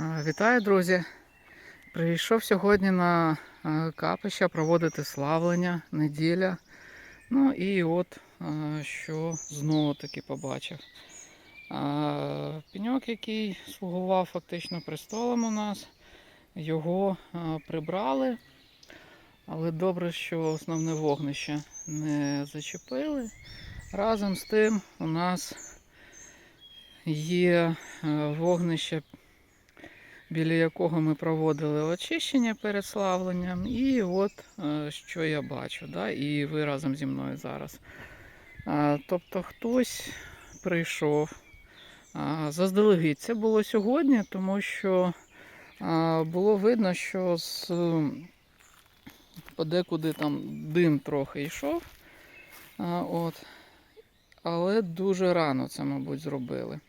Е, Вітаю, друзі! Прийшов сьогодні на е, капище проводити славлення, неділя. Ну і от е, що знову таки побачив. Пеньок, який слугував фактично престолом у нас, його прибрали. Але добре, що основне вогнище не зачепили. Разом з тим у нас є вогнище біля якого ми проводили очищення перед славленням. І от е, що я бачу, да? і ви разом зі мною зараз. Тобто хтось прийшов заздалегідь. Це було сьогодні, тому що було видно, що з подекуди там дим трохи йшов. От. Але дуже рано це, мабуть, зробили.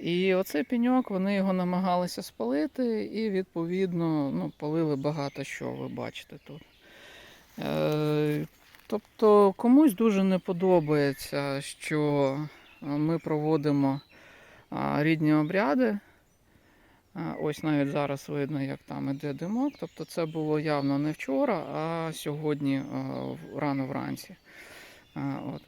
І оцей пеньок, вони його намагалися спалити, і відповідно ну, палили багато що, ви бачите тут. Е, тобто комусь дуже не подобається, що е, ми проводимо рідні обряди. Ось навіть зараз видно, як там іде димок. Тобто це було явно не вчора, а сьогодні рано вранці. От.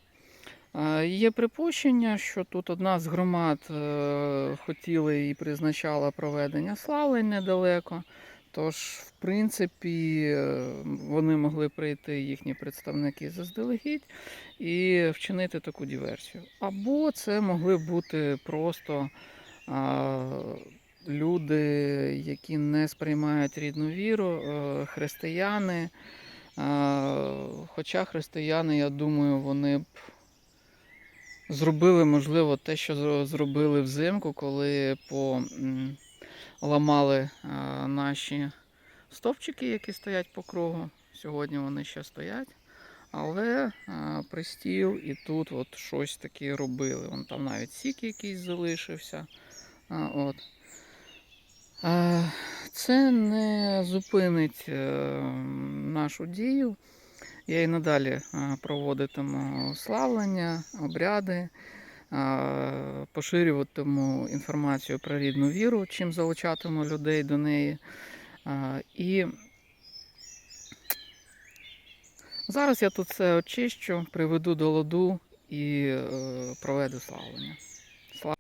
Е, Є припущення, що тут одна з громад е, хотіли і призначала проведення славлень недалеко. Тож, в принципі, е, вони могли прийти їхні представники заздалегідь і вчинити таку диверсію. Або це могли бути просто а, люди, які не сприймають рідну віру, християни. А, Хоча християни, я думаю, вони б зробили, можливо, те, що зробили взимку, коли поламали наші стовпчики, які стоять по кругу. Сьогодні вони ще стоять. Але а, пристіл і тут от щось таке робили. Вон там навіть сік якийсь залишився. От. Це не зупинить е, нашу дію. Я і надалі проводитиму славлення, обряди, поширюватиму інформацію про рідну віру, чим залучатиму людей до неї. І зараз я тут все очищу, приведу до ладу і е, проведу славлення. Слава,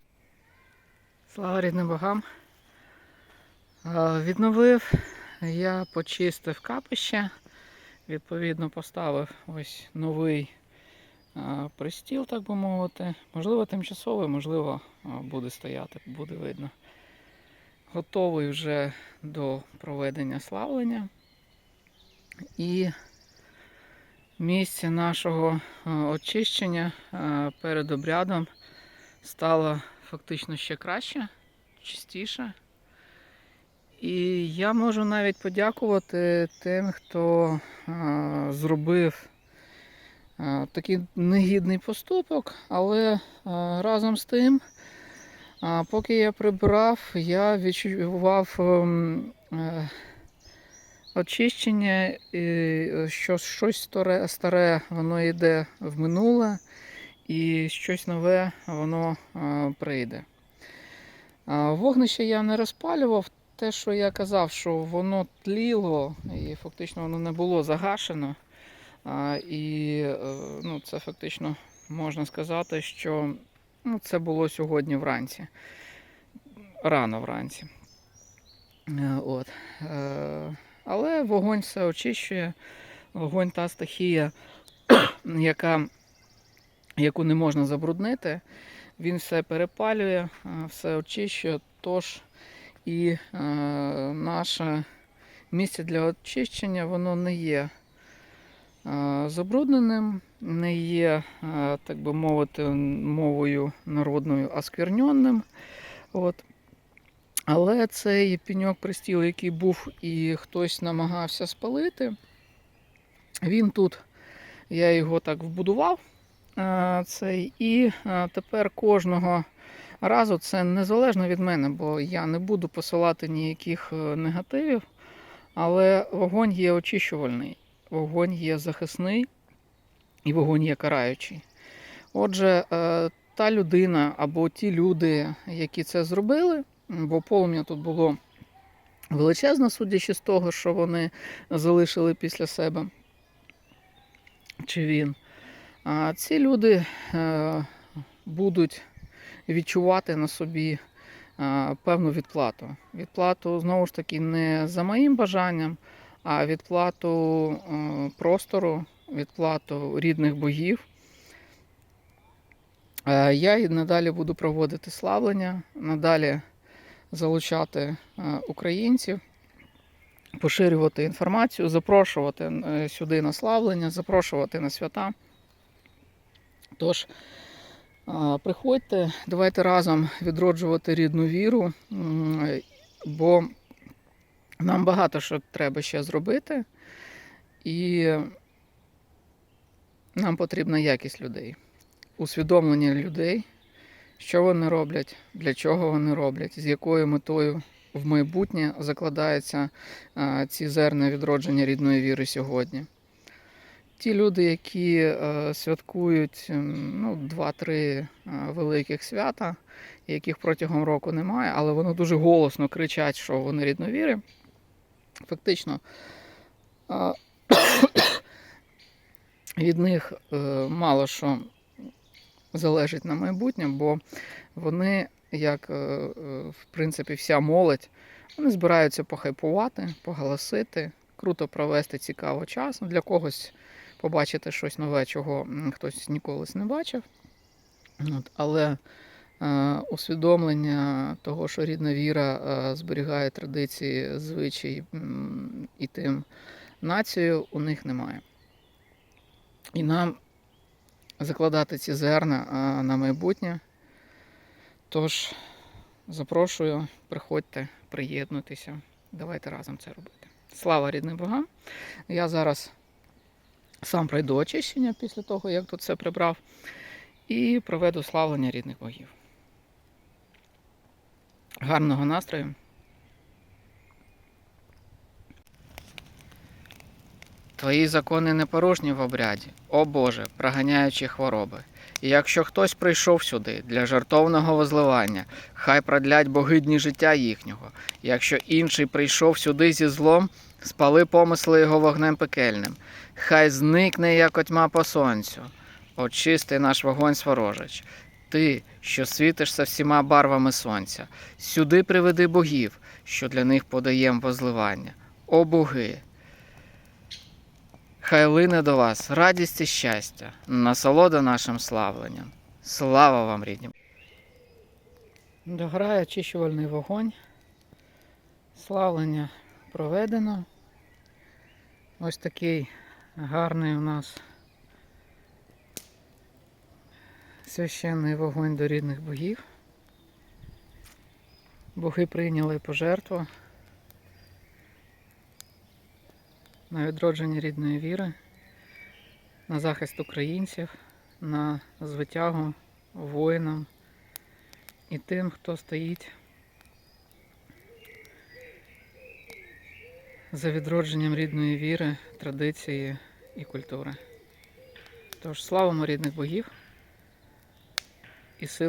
Слава рідним богам! Відновив, я почистив капище. Відповідно, поставив ось новий пристіл, так би мовити. Можливо, тимчасовий, можливо, буде стояти, буде видно. Готовий вже до проведення славлення. І місце нашого очищення перед обрядом стало фактично ще краще, чистіше. І я можу навіть подякувати тим, хто зробив такий негідний поступок, але разом з тим, поки я прибрав, я відчував ем, е, очищення, е, що щось старе, старе воно йде в минуле, і щось нове воно прийде. Вогнище я не розпалював. Те, що я казав, що воно тліло і фактично воно не було загашено. А, і е, ну, це фактично можна сказати, що ну, це було сьогодні вранці. Рано вранці. Е, От. Е, Але вогонь все очищує. Вогонь та стихія, яка, яку не можна забруднити. Він все перепалює, все очищує. Тож і е, наше місце для очищення воно не є е, забрудненим, не є, е, так би мовити, мовою народною оскверненним. От. Але цей пеньок пристіл, який був і хтось намагався спалити, він тут, я його так вбудував. е, Цей, і е, тепер кожного разу це незалежно від мене, бо я не буду посилати ніяких е, негативів, але вогонь є очищувальний, вогонь є захисний і вогонь є караючий. Отже, е, та людина або ті люди, які це зробили, бо полум'я тут було величезне, судячи з того, що вони залишили після себе. Чи він. А ці люди е, будуть відчувати на собі е, певну відплату. Відплату, знову ж таки, не за моїм бажанням, а відплату е, простору, відплату рідних богів. Е, Я і надалі буду проводити славлення, надалі залучати українців, поширювати інформацію, запрошувати сюди на славлення, запрошувати на свята. Тож, приходьте, давайте разом відроджувати рідну віру, бо нам багато що треба ще зробити, і нам потрібна якість людей, усвідомлення людей, що вони роблять, для чого вони роблять, з якою метою в майбутнє закладаються ці зерна відродження рідної віри сьогодні. Ті люди, які е, святкують ем, ну, 2-3 е, великих свята, яких протягом року немає, але вони дуже голосно кричать, що вони рідновіри, фактично е, від них мало що залежить на майбутнє, бо вони, як в принципі вся молодь, вони збираються похайпувати, поголосити, круто провести цікаво час. Для когось побачити щось нове, чого хтось ніколи не бачив. От, але е, усвідомлення того, що рідна віра е, зберігає традиції, звичаї і тим націю, у них немає. І нам закладати ці зерна а, на майбутнє. Тож запрошую, приходьте, приєднуйтеся. Давайте разом це робити. Слава рідним богам! Я зараз сам пройду очищення після того, як тут все прибрав, і проведу славлення рідних богів. Гарного настрою! Твої закони непорушні в обряді, о Боже, проганяючи хвороби. І якщо хтось прийшов сюди для жартовного возливання, хай продлять боги дні життя їхнього. Якщо інший прийшов сюди зі злом, спали помисли його вогнем пекельним. Хай зникне, як отьма по сонцю. Очисти наш вогонь сворожич. Ти, що світишся всіма барвами сонця, сюди приведи богів, що для них подаєм возливання. О боги! Хай лине до вас радість і щастя, насолода нашим славленням. Слава вам, рідні! Дограє очищувальний вогонь. Славлення проведено. Ось такий гарний у нас священний вогонь до рідних богів. Боги прийняли пожертву на відродження рідної віри, на захист українців, на звитягу воїнам і тим, хто стоїть за відродженням рідної віри, традиції і культури. Тож славимо рідних богів і сили.